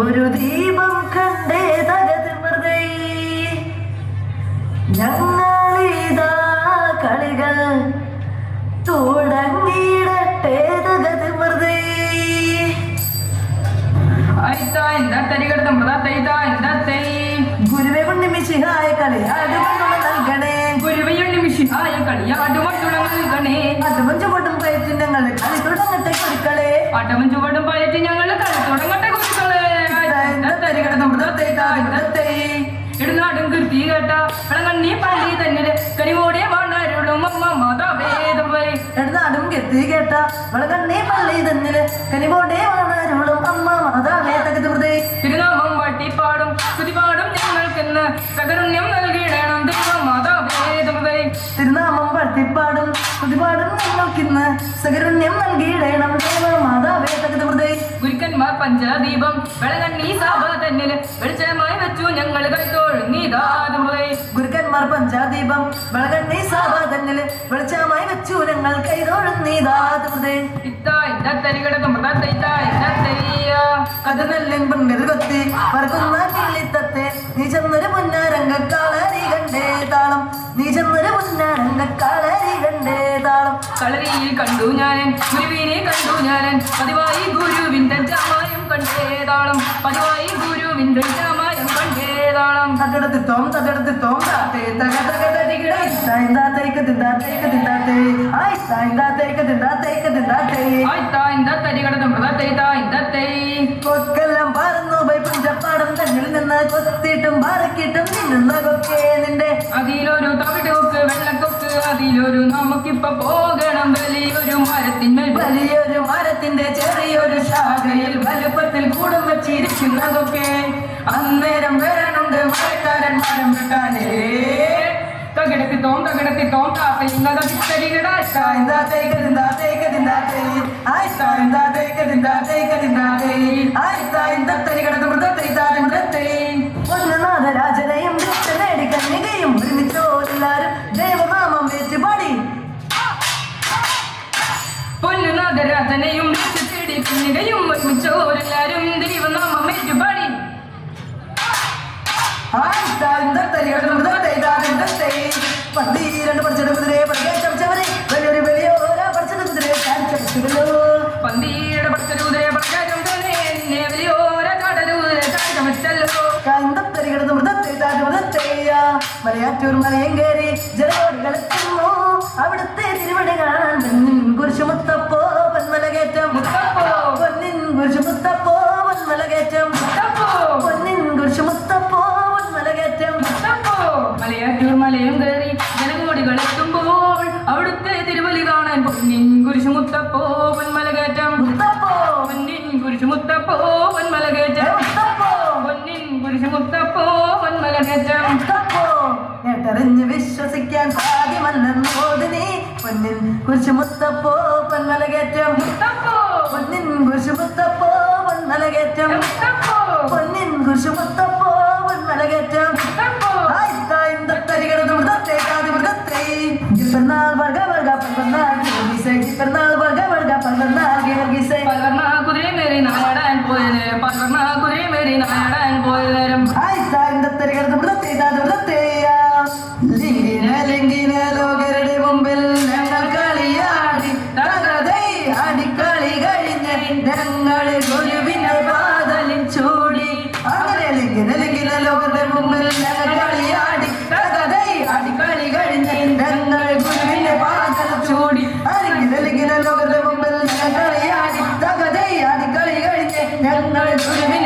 ഒരു ദീപം കണ്ടേതകത് വെറുതെ. ഞങ്ങളിതാ കളികൾ തുടങ്ങിയിടട്ടെ ഇടുന്നാടും കൃത്തി കേട്ട വിളങ്ങണ്ണി പാലി തന്നെ കനിമോടെ മണ്ണരുളും അമ്മ എടുന്നാടും കെത്തി കേട്ട വളകണ്ണേ പള്ളി തന്നിൽ. കനിവോടെ വളരുളും അമ്മ മാതാവേ തകത് വെറുതെ തിരുനാമം വാട്ടിപ്പാടും സ്തുതിപാടും ഞങ്ങൾക്കെന്ന് സകരുണ്യം നൽകിയിടണം ദൈവ മാതാവേദം വരെ തിരുനാമം പട്ടിപ്പാടും സ്തുതിപാടും ഞങ്ങൾക്കിന്ന് സകരുണ്യം നൽകിയിടണം ദേവ മാതാവേ തകത് പഞ്ചദീപം വെളങ്ങണ്ണി തന്നിൽ വെളിച്ചമായി വെച്ചു ഞങ്ങൾ കൈത്തോഴുന്നീതാതും വരെ ഗുരുക്കന്മാർ പഞ്ചാദീപം വെളങ്ങണ്ണി സാബ വെളിച്ചമായി വെച്ചു ഞങ്ങൾ കൈതോഴും നീതാതെ ഇത്താ തരികടക്കും കഥ കഥനെല്ലിൻ പെൺകരുകത്തി കളരിയിൽ കണ്ടു ഞാനൻ ഗുരുവിനെ കണ്ടു ഞാൻ പതിവായി ഗുരുവിന്റെ ജാമായം കണ്ടേതാളം. പതിവായി ഗുരുവിന്റെ ജാമായം കണ്ടേതാളം. തട്ടെടുത്തിത്തോം തട്ടെടുത്തിത്തോം താത്തേ തക തക തരികിട ഇത്തായിന്താ തേക്ക് തിന്താ തേക്ക് തിന്താത്തേ ആ ഇത്തായിന്താ തേക്ക് തിന്താ തേക്ക് തിന്താത്തേ അതിലൊരു നമുക്കിപ്പൊ പോകണം. വലിയൊരു മരത്തിന്മേൽ വലിയൊരു മരത്തിന്റെ ചെറിയൊരു ശാഖയിൽ വലുപ്പത്തിൽ കൂടും വെച്ചിരിക്കുന്നതൊക്കെ അന്നേരം വരണുണ്ട് മഴക്കാരൻ മരം വെട്ടാനേ. തകിടത്തി തോം തകിടത്തി തോം താപ്പയിന്നത് പൊന്നുനാഥരാജനെയും തേടി പിന്നികയും ഒരുമിച്ചോരെല്ലാരും ദൈവനാമം ഏറ്റുപാടി. പന്തീരണ്ട് പഠിച്ചവരെ വലിയൊരു വലിയോരാ തന്നെ എന്നെ വലിയോര കടലൂതരെ കാഴ്ചമച്ചല്ലോ കന്തത്തരികിടന്ന് മൃതത്തെ താതി മൃതത്തെയ്യ മലയാറ്റൂർ മലയും കയറി ജലോട് കളിക്കുന്നു അവിടുത്തെ മുത്തപ്പോ. പൊന്നിൻ കുരിശു മുത്തപ്പോ പൊന്മല കയറ്റം മുത്തപ്പോ. മലയാറ്റൂർ മലയും കയറി ജനകോടികൾ എത്തുമ്പോൾ അവിടുത്തെ തിരുവലി കാണാൻ പൊന്നിൻ കുരിശു മുത്തപ്പോ പൊന്മല കയറ്റം മുത്തപ്പോ. പൊന്നിൻ കുരിശു മുത്തപ്പോ പൊന്മല ഏ കയറ്റം മുത്തപ്പോ. പൊന്നിൻ കുരിശു മുത്തപ്പോ പൊന്മല കയറ്റം മുത്തപ്പോ. കേട്ടറിഞ്ഞ് വിശ്വസിക്കാൻ സാധ്യമല്ലെന്നോട് നീ പൊന്നിൻ കുരിശു മുത്തപ്പോ പൊന്മലകേറ്റം മുത്തപ്പോ. പൊന്നിൻ കുരിശു മുത്തപ്പോ പലർന്ന കുതിരയെ മേറി നാടാൻ പോയ നേരം പലർന്ന കുതിരയെ മേറി നാടാൻ പോയ നേരം ലോകരുടെ മുമ്പിൽ ഞങ്ങൾ കളിയാടി. തകതൈ അടിക്കളി കഴിഞ്ഞ് ഞങ്ങളെ കളിയാടി തകതൈ